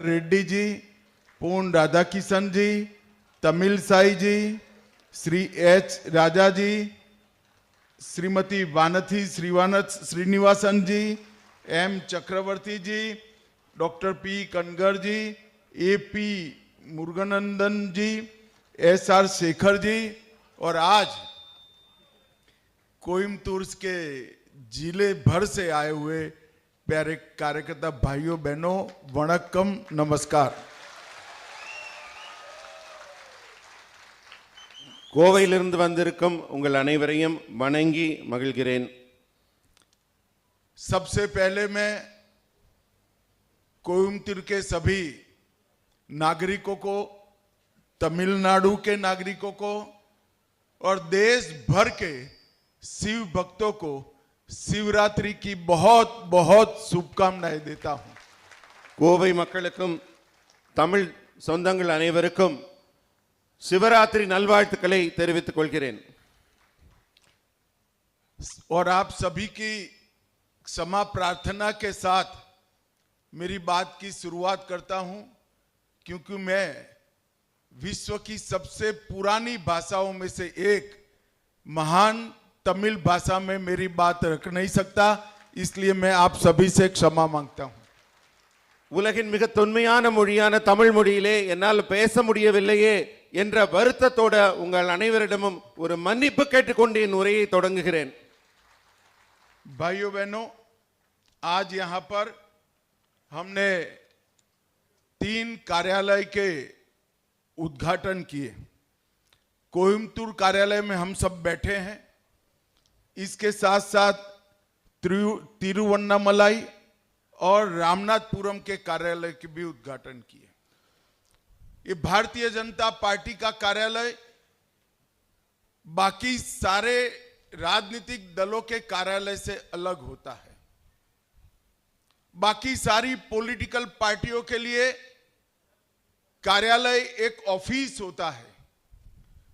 रेड्डी जी, पूर्ण Radhakishan ji, Tamilisai ji, Shri H Raja ji, Shrimati Vanathi श्रीवानथ Srinivasan ji, M Chakravarthi ji, doctor P Kanagar ji, A P Muruganandan ji, S R Shekhar ji, और आज कोयमतूर के ज़िले भर से आए हुए प्यारे कार्यकर्ता भाइयों बहनों वणक्कम नमस्कार கோவையிலிருந்து வந்திருக்கும் உங்கள் அனைவரையும் வணங்கி மகிழ்கிறேன் सबसे पहले मैं कोयमतूर के सभी नागरिकों को तमिलनाडु के नागरिकों को और देश भर के शिव भक्तों को शिवरात्रि की बहुत बहुत शुभकामनाएं देता हूं கோவை மக்களுக்கும் தமிழ் சொந்தங்கள் அனைவருக்கும் சிவராத்திரி நல்வாழ்த்துக்களை தெரிவித்துக் கொள்கிறேன் और आप सभी की क्षमा प्रार्थना के साथ मेरी बात की शुरुआत करता हूं क्योंकि मैं विश्व की सबसे पुरानी भाषाओं में से एक महान तमिल भाषा में मेरी बात रख नहीं सकता इसलिए मैं आप सभी से क्षमा मांगता हूं உலகின் மிக தொன்மையான மொழியான தமிழ் மொழியிலே என்னால் பேச முடியவில்லையே என்ற வருத்தத்தோட உங்கள் அனைவரிடமும் ஒரு மன்னிப்பு கேட்டுக்கொண்டு என் உரையை தொடங்குகிறேன் भाइयों बहनों आज यहां पर हमने तीन कार्यालय के उद्घाटन किए कोयमतूर कार्यालय में हम सब बैठे हैं इसके साथ साथ तिरु- तिरुवन्नामलाई और रामनाथपुरम के कार्यालय के भी उद्घाटन किए। ये भारतीय जनता पार्टी का कार्यालय, बाकी सारे राजनीतिक दलों के कार्यालय से अलग होता है। बाकी सारी पॉलिटिकल पार्टियों के लिए कार्यालय एक ऑफ़िस होता है।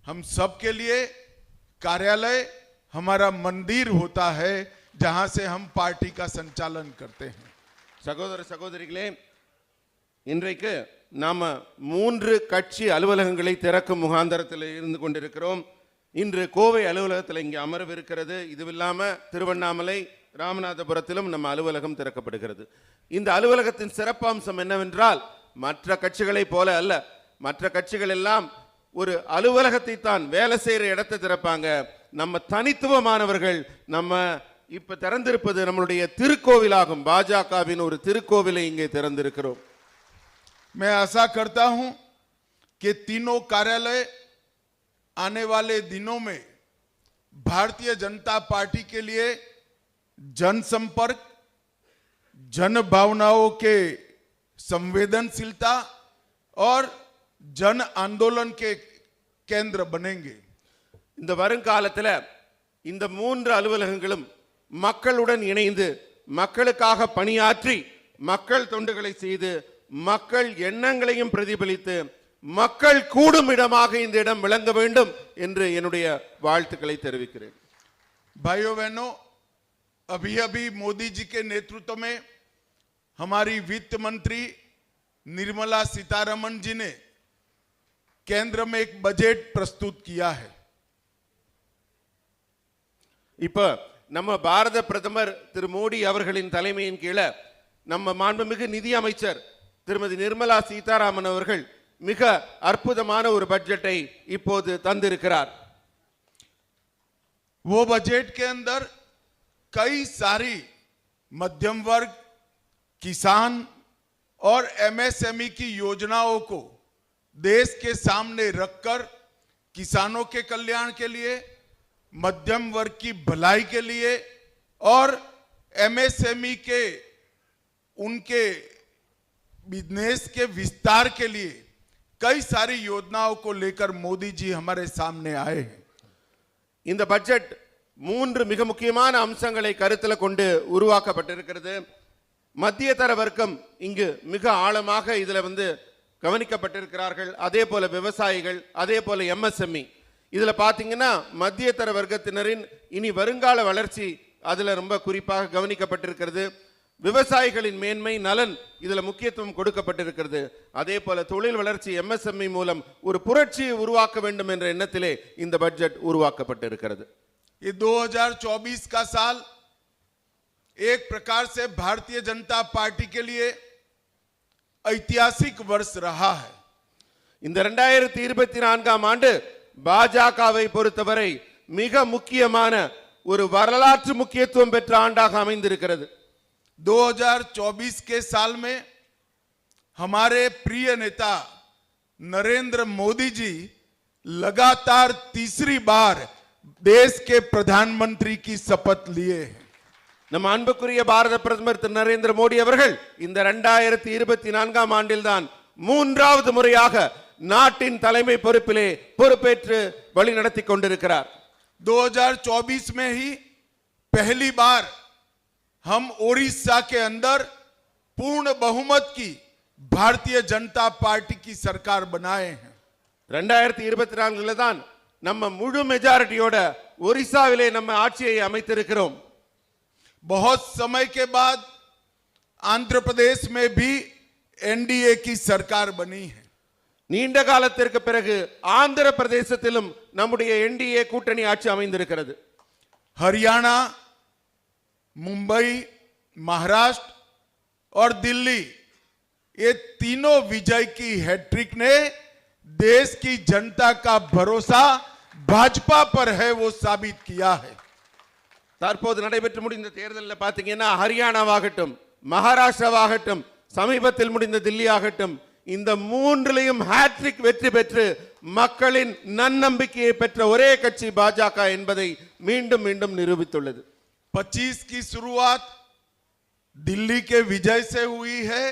हम सब के लिए कार्यालय हमारा मंदिर होता है जहां से हम पार्टी का संचालन करते हैं சகோதர சகோதரிகளே இன்றைக்கு நாம மூன்று கட்சி அலுவலகங்களை திறக்கும் முகாந்தரத்தில் இருந்து கொண்டிருக்கிறோம் இன்று கோவை அலுவலகத்தில் இங்கே அமர்விருக்கிறது இதுவில்லாம திருவண்ணாமலை ராமநாதபுரத்திலும் நம்ம அலுவலகம் திறக்கப்படுகிறது இந்த அலுவலகத்தின் சிறப்பம்சம் என்னவென்றால் மற்ற கட்சிகளைப் போல அல்ல மற்ற கட்சிகள் எல்லாம் ஒரு அலுவலகத்தை தான் வேலை செய்யற இடத்தை திறப்பாங்க நம்ம தனித்துவமானவர்கள் நம்ம இப்ப திறந்திருப்பது நம்மளுடைய திருக்கோவிலாகும் பாஜகவின் ஒரு திருக்கோவிலை இங்கே திறந்திருக்கிறோம் मैं आशा करता हूं कि तीनों कार्यालय आने वाले दिनों में भारतीय जनता पार्टी के लिए जनसंपर्क जन भावनाओं के संवेदनशीलता और जन आंदोलन के केंद्र बनेंगे இந்த வருங்காலத்துல இந்த மூன்று அலுவலகங்களும் மக்களுடன் இணைந்து மக்களுக்காக பணியாற்றி மக்கள் தொண்டுகளை செய்து மக்கள் எண்ணங்களையும் பிரதிபலித்து மக்கள் கூடும் இடமாக இந்த இடம் விளங்க வேண்டும் என்று என்னுடைய வாழ்த்துக்களை தெரிவிக்கிறேன் भाइयों बहनों अभी अभी मोदी जी के नेतृत्व में हमारी वित्त मंत्री निर्मला सीतारमन जी ने केंद्र में एक बजट प्रस्तुत किया है இப்ப நம்ம பாரத பிரதமர் திரு மோடி அவர்களின் தலைமையின் கீழே நம்ம மாண்புமிகு நிதி அமைச்சர் திருமதி நிர்மலா சீதாராமன் அவர்கள் மிக அற்புதமான ஒரு பட்ஜெட்டை இப்போது தந்திருக்கிறார் वो बजट के अंदर कई सारी मध्यम वर्ग किसान और एमएसएमई की योजनाओं को देश के सामने रखकर किसानों के कल्याण के लिए मध्यम वर्ग की भलाई के लिए और एमएसएमई के उनके बिजनेस के विस्तार के लिए कई सारी योजनाओं को लेकर मोदी जी हमारे सामने आए हैं இந்த பட்ஜெட் மூன்று மிக முக்கியமான அம்சங்களை கருத்தில் கொண்டு உருவாக்கப்பட்டிருக்கிறது மத்திய தர வர்க்கம் இங்கு மிக ஆழமாக இதுல வந்து கவனிக்கப்பட்டிருக்கிறார்கள் அதே போல விவசாயிகள் அதே போல எம்எஸ்எம்இ இதுல பாத்தீங்கன்னா மத்திய தர வர்க்கத்தினரின் இனி வருங்கால வளர்ச்சி அதுல ரொம்ப குறிப்பாக கவனிக்கப்பட்டிருக்கிறது விவசாயிகளின் மேன்மை நலன் இதுல முக்கியத்துவம் கொடுக்கப்பட்டிருக்கிறது அதே போல தொழில் வளர்ச்சி எம்எஸ்எம்இ மூலம் ஒரு புரட்சியை உருவாக்க வேண்டும் என்ற எண்ணத்திலே இந்த பட்ஜெட் உருவாக்கப்பட்டிருக்கிறது ये 2024 का साल एक प्रकार से भारतीय जनता पार्टी के लिए ऐतिहासिक वर्ष रहा है இந்த ரெண்டாயிரத்தி இருபத்தி நான்காம் ஆண்டு பாஜகவை பொறுத்தவரை மிக முக்கியமான ஒரு வரலாற்று முக்கியத்துவம் பெற்ற ஆண்டாக அமைந்திருக்கிறது 2024 के साल में हमारे प्रिय नेता नरेंद्र मोदी जी लगातार तीसरी बार देश के प्रधानमंत्री की शपथ लिए हैं நம் அன்புக்குரிய பாரத பிரதமர் திரு நரேந்திர மோடி அவர்கள் இந்த ரெண்டாயிரத்தி இருபத்தி நான்காம் ஆண்டில்தான் மூன்றாவது முறையாக நாட்டின் தலைமை பொறுப்பிலே பொறுப்பேற்று வழி நடத்தி கொண்டிருக்கிறார் 2024 में ही पहली बार हम ओडिशा के अंदर पूर्ण बहुमत की भारतीय जनता पार्टी की सरकार बनाए हैं ரெண்டாயிரத்தி இருபத்தி நான்குல தான் நம்ம முழு மெஜாரிட்டியோட ஒரிசாவிலே நம்ம ஆட்சியை அமைத்திருக்கிறோம் बहुत समय के बाद आंध्र प्रदेश में भी एनडीए की सरकार बनी है நீண்ட காலத்திற்கு பிறகு ஆந்திர பிரதேசத்திலும் நம்முடைய என்டிஏ கூட்டணி ஆட்சி அமைந்திருக்கிறது हरियाणा मुंबई महाराष्ट्र और दिल्ली ये तीनों विजय की हैट्रिक ने देश की जनता का भरोसा भाजपा पर है वो साबित किया है தற்போது நடைபெற்று முடிந்த தேர்தலில் பார்த்தீங்கன்னா ஹரியானாவாகட்டும் மகாராஷ்டிராவாகட்டும் சமீபத்தில் முடிந்த தில்லி ஆகட்டும் இந்த மூன்றிலையும் ஹேட்ரிக் வெற்றி பெற்று மக்களின் நன்னம்பிக்கையை பெற்ற ஒரே கட்சி பாஜக என்பதை மீண்டும் மீண்டும் நிரூபித்துள்ளது 25 की शुरुआत दिल्ली के विजय से हुई है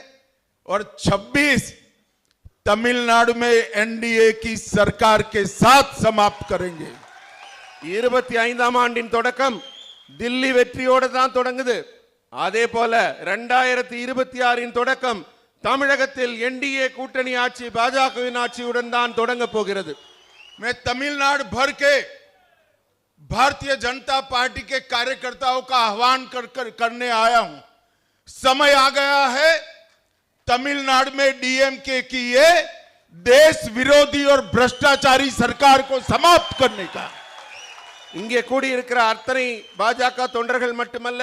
और 26 तमिलनाडु में एनडीए की सरकार के साथ समाप्त करेंगे இருபத்தி ஐந்தாம் ஆண்டின் தொடக்கம் தில்லி வெற்றியோடு தான் தொடங்குது அதே போல ரெண்டாயிரத்தி இருபத்தி ஆறின் தொடக்கம் தமிழகத்தில் என்டிஏ கூட்டணி ஆட்சி பாஜகவின் ஆட்சியுடன் தான் தொடங்க போகிறது मैं तमिलनाडु भर के भारतीय जनता पार्टी के कार्यकर्ताओं का आह्वान कर, कर करने आया हूं समय आ गया है तमिलनाडु में डीएमके की ये देश विरोधी और भ्रष्टाचारी सरकार को समाप्त करने का இங்கே கூடியிருக்கிற அத்தனை பாஜக தொண்டர்கள் மட்டுமல்ல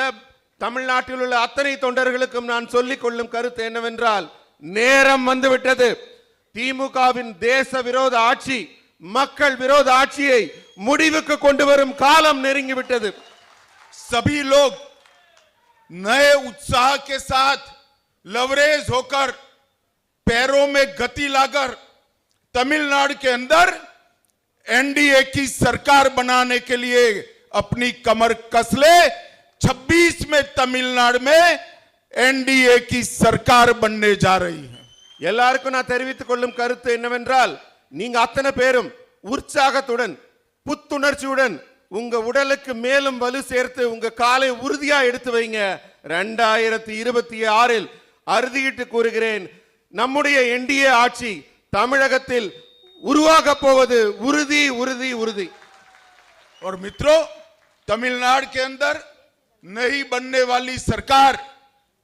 தமிழ்நாட்டில் உள்ள அத்தனை தொண்டர்களுக்கும் நான் சொல்லிக் கொள்ளும் கருத்து என்னவென்றால் நேரம் வந்துவிட்டது திமுகவின் தேச விரோத ஆட்சி மக்கள் விரோத ஆட்சியை முடிவுக்கு கொண்டு வரும் காலம் நெருங்கிவிட்டது सभी लोग नए उत्साह के साथ लवरेज होकर पैरों में गति लाकर तमिलनाडु के अंदर एनडीए की सरकार बनाने के लिए अपनी कमर कस ले 26 में तमिलनाडु में एनडीए की सरकार बनने जा रही है எல்லாருக்கும் நான் தெரிவித்துக் கொள்ளும் கருத்து என்னவென்றால் நீங்க அத்தனை பேரும் உற்சாகத்துடன் புத்துணர்ச்சியுடன் உங்க உடலுக்கு மேலும் வலு சேர்த்து உங்க காலை உறுதியா எடுத்து வைங்க ரெண்டாயிரத்தி இருபத்தி ஆறில் அறுதியிட்டு கூறுகிறேன் நம்முடைய என்டிஏ ஆட்சி தமிழகத்தில் உருவாக போவது உறுதி உறுதி உறுதி और मित्रों तमिलनाडु के अंदर नई बनने वाली सरकार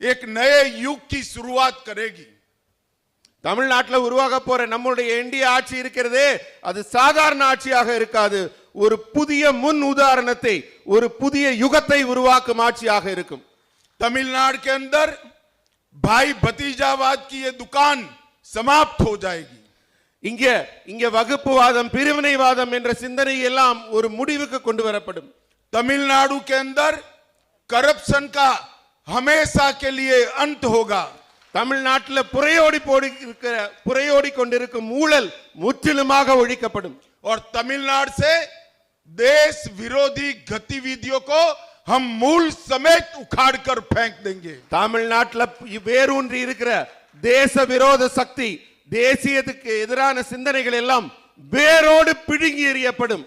एक नए युग की शुरुआत करेगी தமிழ்நாட்டில் உருவாக போற நம்முடைய என்டிஏ ஆட்சி இருக்கிறதே அது சாதாரண ஆட்சியாக இருக்காது ஒரு புதிய முன் உதாரணத்தை ஒரு புதிய யுகத்தை உருவாக்கும் ஆட்சியாக இருக்கும் तमिलनाडु के अंदर भाई भतीजावाद की ये दुकान समाप्त हो जाएगी இங்க இங்க வகுப்புவாதம் பிரிவினைவாதம் என்ற சிந்தனை எல்லாம் ஒரு முடிவுக்கு கொண்டு வரப்படும் तमिलनाडु के अंदर करप्शन का हमेशा के लिए अंत होगा தமிழ்நாட்டில் புறையோடி போடி இருக்கிற புறையோடி கொண்டிருக்கும் ஊழல் முற்றிலுமாக ஒழிக்கப்படும் और तमिलनाडु से देश विरोधी गतिविधियों को हम मूल समेत उखाड़ कर फेंक देंगे தமிழ்நாட்டில் வேரூன்றி இருக்கிற தேச விரோத சக்தி தேசியத்துக்கு எதிரான சிந்தனைகள் எல்லாம் வேரோடு பிடுங்கி எறியப்படும்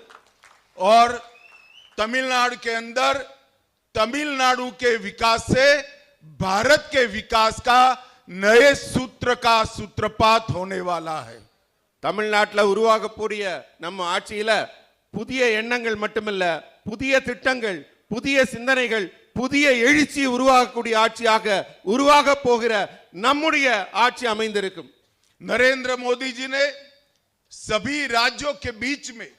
और तमिलनाडु के अंदर तमिलनाडु के विकास से भारत के विकास का नए सूत्र का सूत्रपात होने वाला है தமிழ்நாட்டில் உருவாகக்கூடிய நம்ம ஆட்சியில புதிய எண்ணங்கள் மட்டுமல்ல புதிய திட்டங்கள் புதிய சிந்தனைகள் புதிய எழுச்சி உருவாகக்கூடிய ஆட்சியாக உருவாக போகிற நம்முடைய ஆட்சி அமைந்திருக்கும் नरेंद्र मोदी जी ने सभी राज्यों के बीच में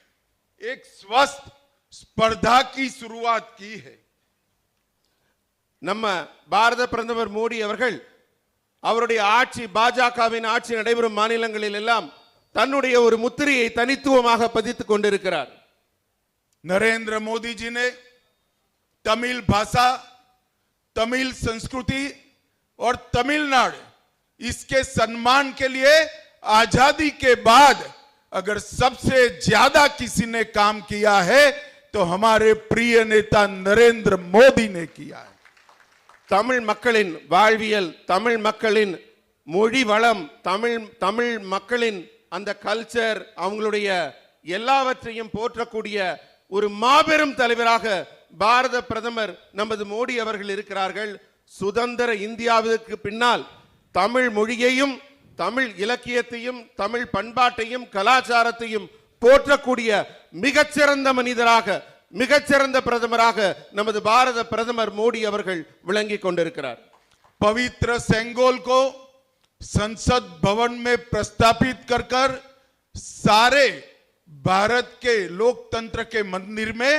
एक स्वस्थ स्पर्धा की शुरुआत की है நம்ம பாரத பிரதமர் மோடி அவர்கள் அவருடைய ஆட்சி பாஜகவின் ஆட்சி நடைபெறும் மாநிலங்களில் எல்லாம் தன்னுடைய ஒரு முத்திரையை தனித்துவமாக பதித்துக் கொண்டிருக்கிறார் नरेंद्र मोदी जी ने तमिल भाषा तमिल संस्कृति और तमिलनाडु इसके सम्मान के लिए आजादी के बाद अगर सबसे ज्यादा किसी ने काम किया है तो हमारे प्रिय नेता नरेंद्र मोदी ने किया है தமிழ் மக்களின் வாழ்வியல் தமிழ் மக்களின் மொழி வளம் தமிழ் தமிழ் மக்களின் அந்த கல்ச்சர் அவங்களுடைய எல்லாவற்றையும் போற்றக்கூடிய ஒரு மாபெரும் தலைவராக பாரத பிரதமர் நமது மோடி அவர்கள் இருக்கிறார்கள் சுதந்திர இந்தியாவிற்கு பின்னால் தமிழ் மொழியையும் தமிழ் இலக்கியத்தையும் தமிழ் பண்பாட்டையும் கலாச்சாரத்தையும் போற்றக்கூடிய மிகச்சிறந்த மனிதராக மிகச்சிறந்த பிரதமராக நமது பாரத பிரதமர் மோடி அவர்கள் விளங்கிக் கொண்டிருக்கிறார் पवित्र सेंगोल को संसद भवन में प्रस्तापित कर कर सारे भारत के लोकतंत्र के मंदिर में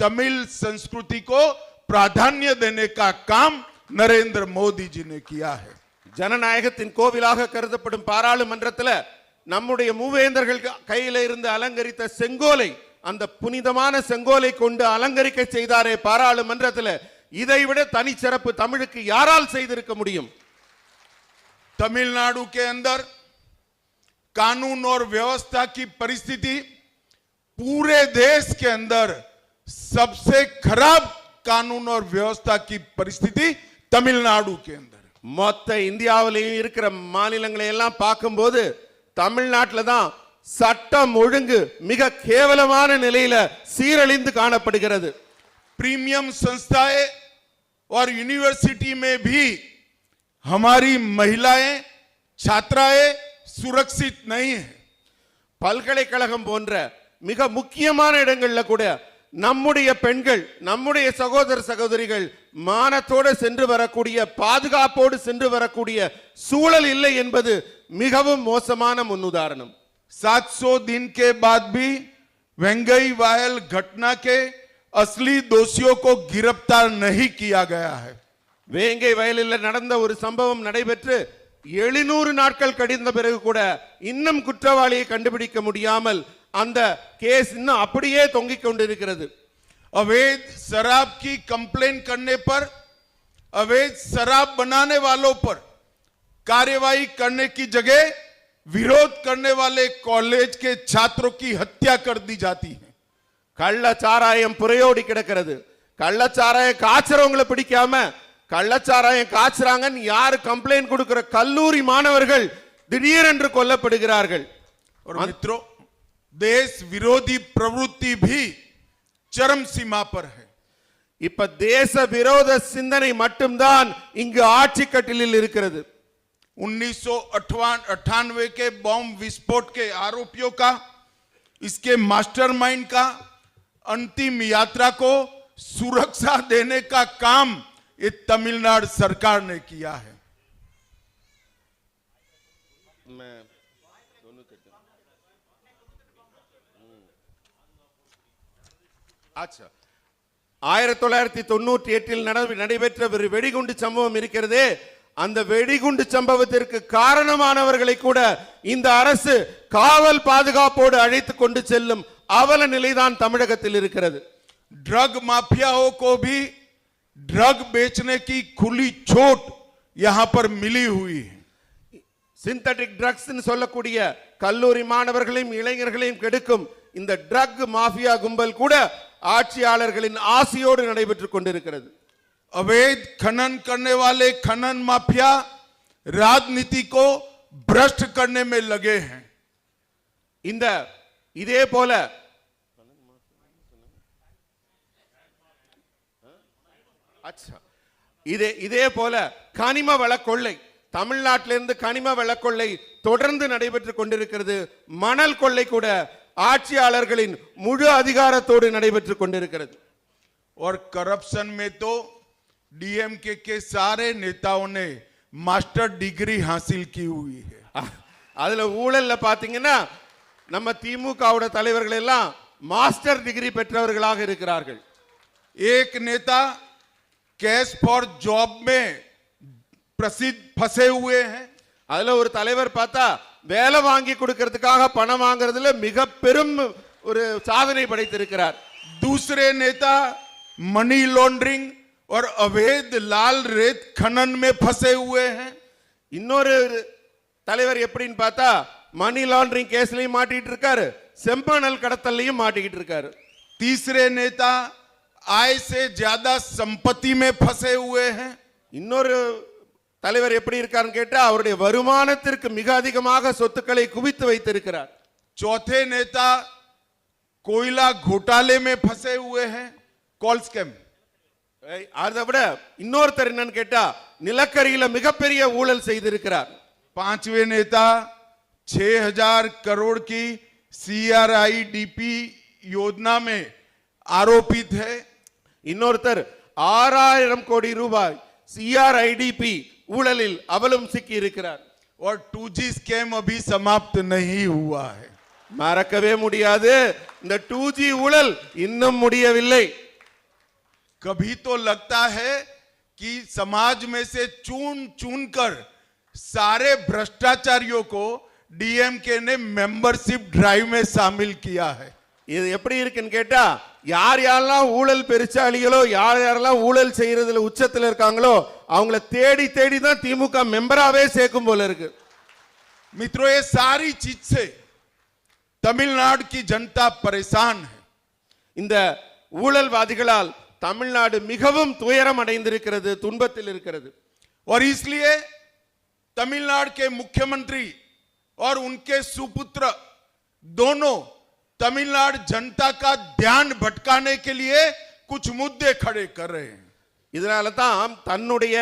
तमिल संस्कृति को प्राधान्य देने का काम नरेंद्र मोदी जी ने किया है ஜனநாயகத்தின் கோவிலாக கருதப்படும் பாராளுமன்றத்துல நம்முடைய மூவேந்தர்கள் கையில இருந்து அலங்கரித்த செங்கோலை அந்த புனிதமான செங்கோலை கொண்டு அலங்கரிக்க செய்தாரே பாராளுமன்றத்துல இதைவிட தனிச்சிறப்பு தமிழுக்கு யாரால் செய்திருக்க முடியும் तमिलनाडु के अंदर कानून और व्यवस्था की परिस्थिति पूरे देश के अंदर सबसे खराब कानून और व्यवस्था की परिस्थिति तमिलनाडु के अंदर மொத்த இந்தியாவிலேயும் இருக்கிற மாநிலங்களை எல்லாம் பார்க்கும்போது தமிழ்நாட்டில் தான் சட்டம் ஒழுங்கு மிக கேவலமான நிலையில சீரழிந்து காணப்படுகிறது प्रीमियम संस्थाएं और यूनिवर्सिटी में भी हमारी महिलाएं छात्राएं सुरक्षित नहीं है பல்கலைக்கழகம் போன்ற மிக முக்கியமான இடங்கள்ல கூட நம்முடைய பெண்கள் நம்முடைய சகோதர சகோதரிகள் மானத்தோடு சென்று வரக்கூடிய பாதுகாப்போடு சென்று வரக்கூடிய சூழல் இல்லை என்பது மிகவும் மோசமான முன்னுதாரணம் 700 दिन के बाद भी वेंगई वायल घटना के असली दोषियों को गिरफ्तार नहीं किया गया है வேங்கை வயலில் நடந்த ஒரு சம்பவம் நடைபெற்று எழுநூறு நாட்கள் கடிந்த பிறகு கூட இன்னும் குற்றவாளியை கண்டுபிடிக்க முடியாமல் அந்த கேஸ் இன்னும் அப்படியே தொங்கிக் கொண்டிருக்கிறது अवैध शराब की कंप्लेन करने पर अवैध शराब बनाने वालों पर कार्यवाही करने की जगह विरोध करने वाले कॉलेज के छात्रों की हत्या कर दी जाती है கள்ளச்சாராயம் புரையோடி கிடக்கிறது கள்ளச்சாராயம் காய்ச்சறவங்களை பிடிக்காம கள்ளச்சாராயம் காய்ச்சறாங்கன்னு யாரு கம்ப்ளைண்ட் கொடுக்கிற கல்லூரி மாணவர்கள் திடீரென்று கொல்லப்படுகிறார்கள் और मित्रों देश विरोधी प्रवृत्ति भी चरम सीमा पर है இப்ப தேச விரோத சிந்தனை மட்டும்தான் இங்கு ஆட்சி கட்டிலில் இருக்கிறது उन्नीस अट्ठानवे के बॉम्ब विस्फोट के आरोपियों का इसके मास्टरमाइंड का अंतिम यात्रा को सुरक्षा देने का काम ये तमिलनाडु सरकार ने किया है ஆச்சா ஆயிரத்தி தொள்ளாயிரத்தி தொண்ணூற்றி எட்டில் நட- நடைபெற்ற ஒரு வெடிகுண்டு சம்பவம் இருக்கிறதே அந்த வெடிகுண்டு சம்பவத்திற்கு காரணமானவர்களை கூட இந்த அரசு காவல் பாதுகாப்போடு அழைத்து கொண்டு செல்லும் அவல நிலைதான் தமிழகத்தில் இருக்கிறது ड्रग माफियाओं को भी ड्रग बेचने की खुली छूट यहां पर मिली हुई है சிந்தட்டிக் ட்ரக்ஸ் சொல்லக்கூடிய கல்லூரி மாணவர்களையும் இளைஞர்களையும் கெடுக்கும் இந்த ட்ரக் மாஃபியா கும்பல் கூட ஆட்சியாளர்களின் ஆசையோடு நடைபெற்றுக் கொண்டிருக்கிறது अवैध खनन करने वाले खनन माफिया राजनीति को भ्रष्ट करने में लगे हैं இந்த இதே போல அச்சா. இதே இதே போல கனிம வள கொள்ளை தமிழ்நாட்டிலிருந்து கனிம வள கொள்ளை தொடர்ந்து நடைபெற்றுக் கொண்டிருக்கிறது மணல் கொள்ளை கூட ஆட்சியாளர்களின் முழு அதிகாரத்தோடு நடைபெற்றுக் கொண்டிருக்கிறது और करप्शन में तो डीएमके के सारे नेताओं ने मास्टर डिग्री हासिल की हुई है அ- அதுல ஊழல்ல பாத்தீங்கன்னா நம்ம திமுகவோட தலைவர்கள் எல்லாம் மாஸ்டர் டிகிரி பெற்றவர்களாக இருக்கிறார்கள் एक नेता कैश फॉर जॉब में प्रसिद्ध फंसे हुए हैं அதுல ஒரு தலைவர் பார்த்தா வேலை வாங்கி கொடுக்கறதுக்காக பணம் வாங்குறதுல மிக பெரும் ஒரு சாதனை படைத்திருக்கிறார் दूसरे नेता मनी लॉन्ड्रिंग और अवैध लाल रेत खनन में फंसे हुए हैं இன்னொரு தலைவர் எப்படின்னு பார்த்தா மணி லாண்டரிங் கேஸ்லயும் மாட்டிட்டு இருக்காரு செம்பனல் கடத்தல்லையும் மாட்டிக்கிட்டு இருக்காரு तीसरे नेता आय से ज्यादा संपत्ति में फंसे हुए हैं இன்னொரு தலைவர் எப்படி இருக்காருன்னு கேட்டா அவருடைய வருமானத்திற்கு மிக அதிகமாக சொத்துக்களை குவித்து வைத்திருக்கிறார் चौथे नेता कोयला घोटाले में फंसे हुए हैं कॉल स्कैम ஏய், அதை விட இன்னொருத்தர் என்னன்னு கேட்டா நிலக்கரியில மிகப்பெரிய ஊழல் செய்திருக்கிறார் पांचवें नेता 6000 करोड़ की सीआरआईडीपी योजना में आरोपित है இன்னொருத்தர் ஆறாயிரம் கோடி ரூபாய் சிஆர்ஐடிபி ஊழலில் அவலும் சிக்கி இருக்கிறார் और 2G स्कैम अभी समाप्त नहीं हुआ है மறக்கவே முடியாது இந்த டூ ஜி ஊழல் இன்னும் முடியவில்லை कभी तो लगता है कि समाज में से चुन चुन कर सारे भ्रष्टाचारियों को डीएमके ने मेंबरशिप ड्राइव में शामिल किया है இது எப்படி இருக்குன்னு கேட்டா யார் யாரெல்லாம் ஊழல் பெருச்சாளிகளோ யார் யாரெல்லாம் ஊழல் செய்யறதுல உச்சத்துல இருக்காங்களோ அவங்கள தேடி தேடி தான் திமுக மெம்பராவே சேர்க்கும் போல இருக்கு मित्रों ये सारी चीज से तमिलनाडु की जनता परेशान है இந்த ஊழல்வாதிகளால் தமிழ்நாடு மிகவும் துயரம் அடைந்திருக்கிறது துன்பத்தில் இருக்கிறது और इसलिए तमिलनाडु के मुख्यमंत्री और उनके सुपुत्र दोनों तमिलनाडु जनता का ध्यान भटकाने के लिए कुछ मुद्दे खड़े कर रहे हैं இதனால தான் தன்னுடைய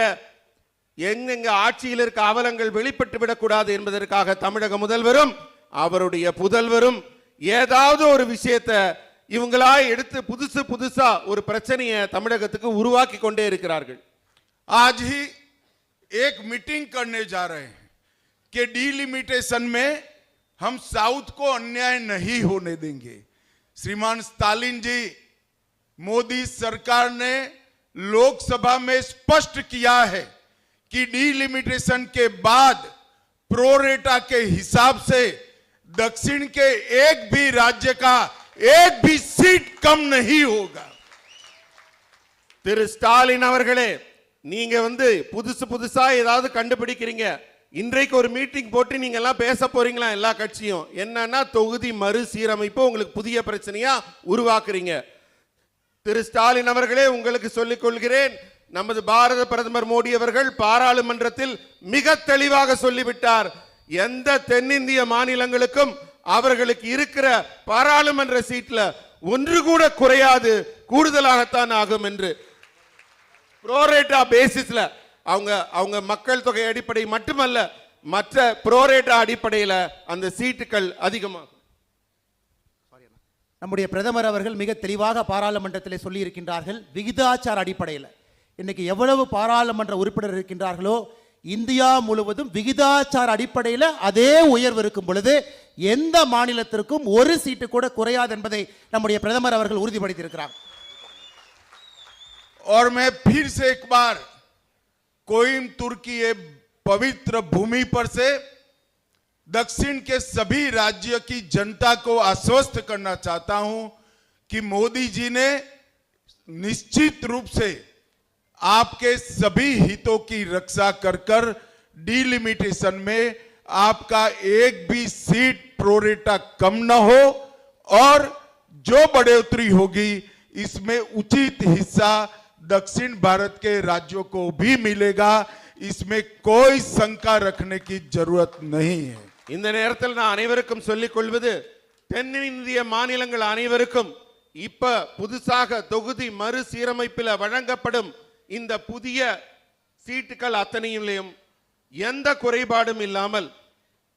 எங்கெங்க ஆட்சியில் இருக்க அவலங்கள் வெளிப்பட்டு விடக்கூடாது என்பதற்காக தமிழக முதல்வரும் அவருடைய புதல்வரும் ஏதாவது ஒரு விஷயத்தை இவங்களா எடுத்து புதுசு புதுசா ஒரு பிரச்சனையை தமிழகத்துக்கு உருவாக்கி கொண்டே இருக்கிறார்கள் आज ही एक मीटिंग करने जा रहे हैं कि डीलिमिटेशन में हम साउथ को अन्याय नहीं होने देंगे श्रीमान स्टालिन जी मोदी सरकार ने लोकसभा में स्पष्ट किया है कि डीलिमिटेशन के बाद प्रोरेटा के हिसाब से दक्षिण के एक भी राज्य का एक भी सीट कम नहीं होगा திரு ஸ்டாலின் அவர்களே நீங்க வந்து புதுசு புதுசா ஏதாவது கண்டுபிடிக்கிறீங்க இன்றைக்கு ஒரு மீட்டிங் போட்டு நீங்க எல்லாம் பேச போறீங்களா எல்லா கட்சியும்? என்னன்னா தொகுதி மறுசீரமைப்பு உங்களுக்கு புதிய பிரச்சனையா உருவாக்குறீங்க. திரு ஸ்டாலின் அவர்களே உங்களுக்கு சொல்லிக் கொள்கிறேன். நமது பாரத பிரதமர் மோடி அவர்கள் பாராளுமன்றத்தில் மிக தெளிவாக சொல்லிவிட்டார். எந்த தென்னிந்திய மாநிலங்களுக்கும் அவர்களுக்கு இருக்கிற பாராளுமன்ற சீட்ல ஒன்று கூட குறையாது. கூடுதலாகத்தான் ஆகும் என்று. ப்ரோரேட்டா பேசிஸ்ல அவங்க அவங்க மக்கள் தொகை அடிப்படை மட்டுமல்ல மற்ற ப்ரோரேட்டா அடிப்படையில அந்த சீட்டுகள் அதிகமாகும் நம்முடைய பிரதமர் அவர்கள் மிக தெளிவாக பாராளுமன்றத்திலே சொல்லி இருக்கின்றார்கள் விகிதாச்சார அடிப்படையில் இன்னைக்கு எவ்வளவு பாராளுமன்ற உறுப்பினர் இருக்கின்றார்களோ இந்தியா முழுவதும் விகிதாச்சார அடிப்படையில் அதே உயர்வு இருக்கும் பொழுது எந்த மாநிலத்திற்கும் ஒரு சீட்டு கூட குறையாது என்பதை நம்முடைய பிரதமர் அவர்கள் உறுதிப்படுத்தியிருக்கிறார் और मैं फिर से एक बार कोइमतूर की ये पवित्र भूमि पर से दक्षिण के सभी राज्य की जनता को आश्वस्त करना चाहता हूँ कि मोदी जी ने निश्चित रूप से आपके सभी हितों की रक्षा कर कर डीलिमिटेशन में आपका एक भी सीट प्रोरेटा कम न हो और जो बढ़ोतरी होगी, इसमें उचित हिस्सा दक्षिण भारत के राज्यों को भी मिलेगा इसमें कोई शंका रखने की जरूरत नहीं है இந்த நேரத்தில் நான் அனைவருக்கும் சொல்லிக் கொள்வது தென்னிந்திய மாநிலங்கள் அனைவருக்கும் இப்ப புதுசாக தொகுதி மறுசீரமைப்பில் வழங்கப்படும் இந்த புதிய சீட்டுகள் அத்தனையிலும் எந்த குறைபாடும் இல்லாமல்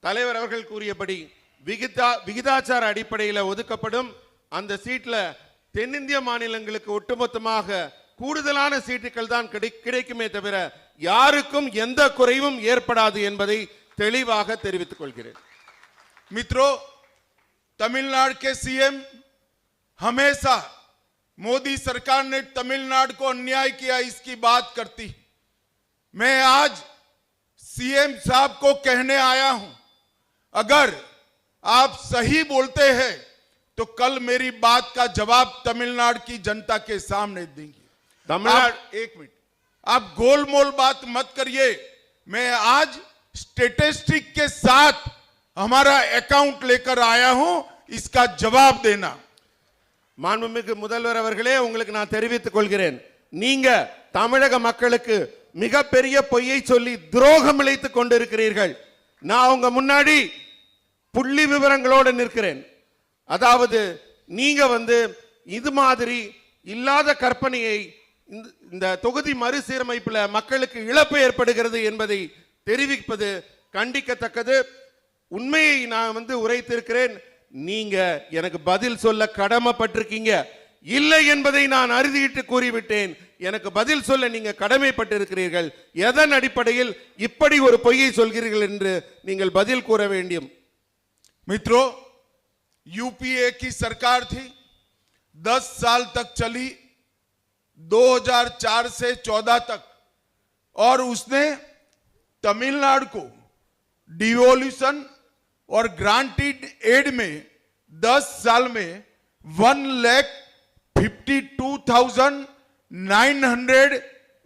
தலைவர் அவர்கள் கூறியபடி விகிதா விகிதாச்சார அடிப்படையில் ஒதுக்கப்படும் அந்த சீட்ல தென்னிந்திய மாநிலங்களுக்கு ஒட்டுமொத்தமாக கூடுதலான சீட்டுகள் தான் கிடை- கிடைக்குமே தவிர யாருக்கும் எந்த குறைவும் ஏற்படாது என்பதை தெளிவாக தெரிவித்துக் கொள்கிறேன் मित्रों तमिलनाडु के सीएम हमेशा मोदी सरकार ने तमिलनाडु को अन्याय किया इसकी बात करती मैं आज सीएम साहब को कहने आया हूं अगर आप सही बोलते हैं तो कल मेरी बात का जवाब तमिलनाडु की जनता के सामने देंगे तमिलनाडु आप- एक मिनट आप गोलमोल बात मत करिए मैं आज स्टेटिस्टिक के साथ हमारा अकाउंट लेकर आया हूं इसका जवाब देना மாண்புமிகு முதல்வர் அவர்களே உங்களுக்கு நான் தெரிவித்துக் கொள்கிறேன் நீங்க தமிழக மக்களுக்கு மிகப்பெரிய பொய்யை சொல்லி துரோகம் இழைத்துக் கொண்டிருக்கிறீர்கள் நான் உங்க முன்னாடி புள்ளி விவரங்களோடு நிற்கிறேன் அதாவது நீங்க வந்து இது மாதிரி இல்லாத கற்பனையை இந்த- இந்த தொகுதி மறுசீரமைப்புல மக்களுக்கு இழப்பு ஏற்படுகிறது என்பதை தெரிவிப்பது கண்டிக்கத்தக்கது உண்மையை நான் வந்து உரைத்திருக்கிறேன் நீங்க எனக்கு பதில் சொல்ல கடமைப்பட்டிருக்கீங்க இல்லை என்பதை நான் அறுதியிட்டு கூறிவிட்டேன் எனக்கு பதில் சொல்ல நீங்க கடமைப்பட்டிருக்கிறீர்கள் எதன் அடிப்படையில் இப்படி ஒரு பொய்யை சொல்கிறீர்கள் என்று நீங்கள் பதில் கூற வேண்டும் मित्रों यूपीए की सरकार थी 10 साल तक चली 2004 से 14 तक और उसने तमिलनाडु को डिवोल्यूशन और ग्रांटेड एड में 10 साल में one lakh fifty two thousand nine hundred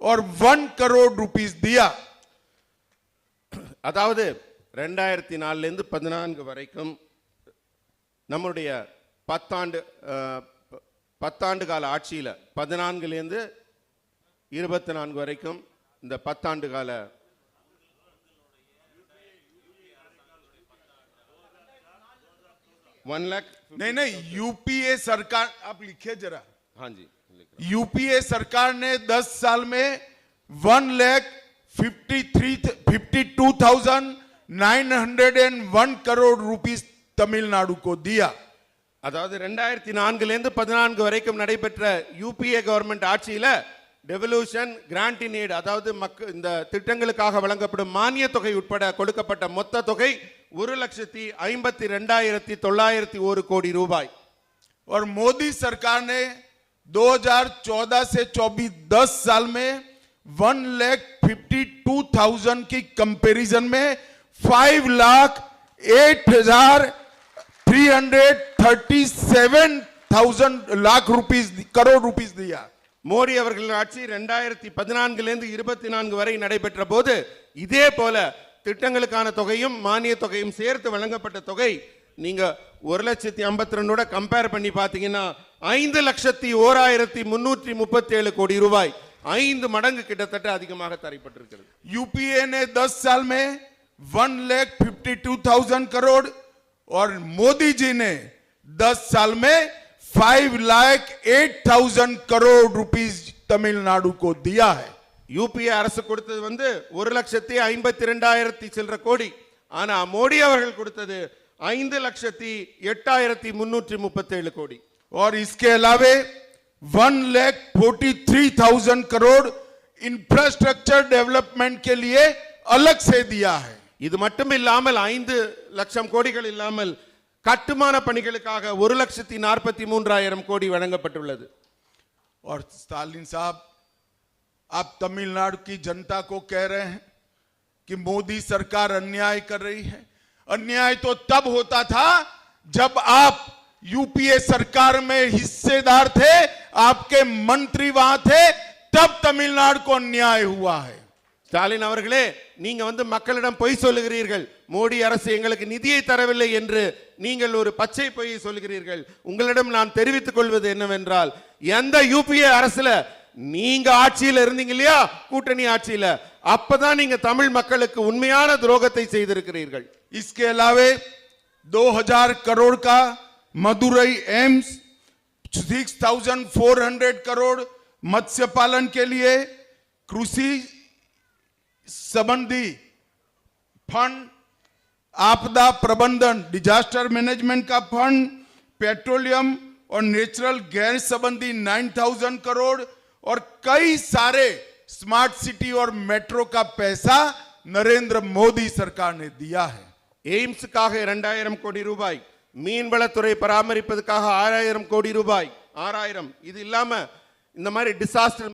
और वन करोड़ रुपीस दिया அதாவது ரெண்டாயிரத்தி நாலுலேருந்து பதினான்கு வரைக்கும் நம்முடைய பத்தாண்டு அஹ், ப- பத்தாண்டு கால ஆட்சியில் பதினான்குலேருந்து இருபத்தி நான்கு வரைக்கும் இந்த பத்தாண்டு கால वन लाख नहीं नहीं यूपीए सरकार आप लिखिए जरा हाँ जी यूपीए सरकार ने 10 साल में one lakh fifty three fifty two thousand nine hundred and one crore rupees Tamil Nadu को दिया அதாவது ரெண்டாயிரத்தி நான்குலேருந்து பதினான்கு வரைக்கும் நடைபெற்ற யூபிஏ கவர்மெண்ட் ஆட்சியில டெவல்யூஷன் கிராண்ட் இன் எய்ட் அதாவது மக்க இந்த திட்டங்களுக்காக வழங்கப்படும் மானிய தொகை உட்பட கொடுக்கப்பட்ட மொத்த தொகை ஒரு லட்சத்தி ஐம்பத்தி ரெண்டாயிரத்தி தொள்ளாயிரத்தி ஒரு கோடி ரூபாய் और मोदी सरकार ने 2014 से 24 10 साल में one lakh fifty two thousand की कंपैरिजन में फाइव लाख एट हजार three hundred thirty seven thousand lakh rupees crore rupees दिया மோடி அவர்கள் ஆட்சி ரெண்டாயிரத்தி பதினான்குலேருந்து இருபத்தி நான்கு வரை நடைபெற்ற போது இதே போல திட்டங்களுக்கான தொகையும் மானிய தொகையும் சேர்த்து வழங்கப்பட்ட தொகை நீங்க ஒரு லட்சத்தி ஐம்பத்தி ரெண்டோட கம்பேர் பண்ணி பார்த்தீங்கன்னா ஐந்து லட்சத்தி ஓராயிரத்தி முன்னூற்றி முப்பத்தி ஏழு கோடி ரூபாய் ஐந்து மடங்கு கிட்டத்தட்ட அதிகமாக தரப்பட்டிருக்கிறது यूपीए ने 10 साल में one lakh fifty two thousand crore और मोदी जी ने 10 साल में five lakh eight thousand crore rupees Tamil Nadu को दिया है யூபிஏ அரசு கொடுத்தது வந்து ஒரு லட்சத்தி ஐம்பத்தி ரெண்டாயிரத்தி சில்லற கோடி ஆனா மோடி அவர்கள் கொடுத்தது ஐந்து லட்சத்தி எட்டாயிரத்தி முன்னூற்றி முப்பத்தேழு கோடி और इसके अलावे one lakh forty three thousand crore infrastructure development के लिए अलग से दिया है இது மட்டும் இல்லாமல் ஐந்து லட்சம் கோடிகள் இல்லாமல் கட்டுமான பணிகளுக்காக ஒரு லட்சத்தி நாற்பத்தி மூன்றாயிரம் கோடி வழங்கப்பட்டுள்ளது और स्टालिन साहब आप तमिलनाडु की जनता को कह रहे हैं कि मोदी सरकार अन्याय कर रही है अन्याय तो तब होता था जब आप यूपीए सरकार में हिस्सेदार थे आपके मंत्री वहां थे तब तमिलनाडु को अन्याय हुआ है ஸ்டாலின் அவர்களே நீங்க வந்து மக்களிடம் பொய் சொல்லுகிறீர்கள் மோடி அரசு எங்களுக்கு நிதியை தரவில்லை என்று நீங்கள் ஒரு பச்சை பொய்யை சொல்கிறீர்கள் உங்களிடம் நான் தெரிவித்துக் கொள்வது என்னவென்றால் எந்த யூபிஏ அரசுல நீங்க ஆட்சியில இருந்தீங்க இல்லையா கூட்டணி ஆட்சியில அப்பதான் நீங்க தமிழ் மக்களுக்கு உண்மையான துரோகத்தை செய்திருக்கிறீர்கள் इसके अलावे 2000 करोड़ का मदुरई एम्स 6400 करोड़ मत्स्य पालन के लिए कृषि संबंधी फंड आपदा प्रबंधन डिजास्टर मैनेजमेंट का फंड पेट्रोलियम और नेचुरल गैस संबंधी 9000 करोड़ और कई सारे स्मार्ट सिटी और मेट्रो का पैसा नरेंद्र मोदी सरकार ने दिया है எய்ம்ஸுக்காக இரண்டாயிரம் கோடி ரூபாய் மீன்வளத்துறை பராமரிப்பதற்காக ஆறாயிரம் கோடி ரூபாய் ஆறாயிரம் இது இல்லாம இந்த மாதிரி டிசாஸ்டர்